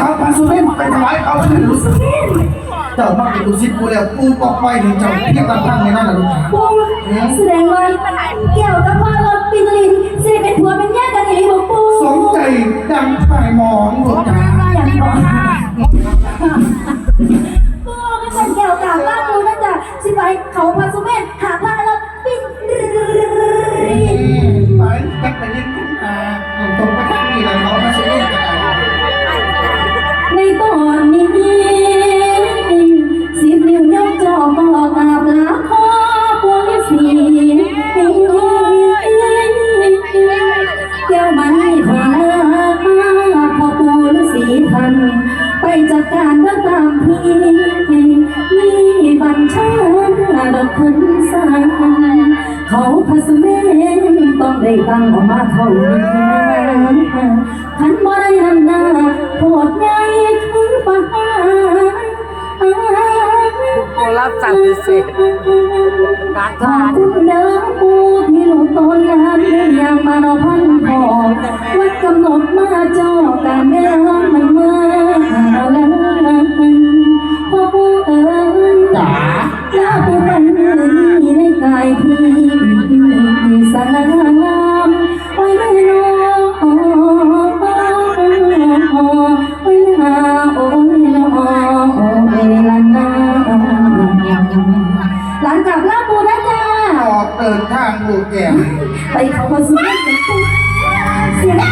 เขาพาสุเมนไปถวายเขาเป็นลูกศิษย์เจ้ามาเป็นลูกศิษย์กูแล้วกูบอกไปถึงเจ้าเพียงลำพังในนั้นนะลูกปูแสดงว่าเกี่ยวกับพ่อรถปินลินสิเป็นผัวเป็นญาติกันอีหลีบอกปูสนใจดังถ่ายมองหลวงตาอย่างบอกปูไม่เป็นเกี่ยวกับลาปูนั่นจ้ะสิไปเขาพาสุเมนหาพระรถปินลินไปจักไปยิงคุณอาตรง ดอกคนสร้างเขาพาสเมนต้องได้ตังออกมาเท่านี้ขันบ่ได้นำหน้าโพดใหญ่ถึงป่าโอ้รับสั่งพิเศษการขอทานคุณเด้อ กับลาบบูนะจ้าออกเดินทางลูแก่ ไปเขามาสีย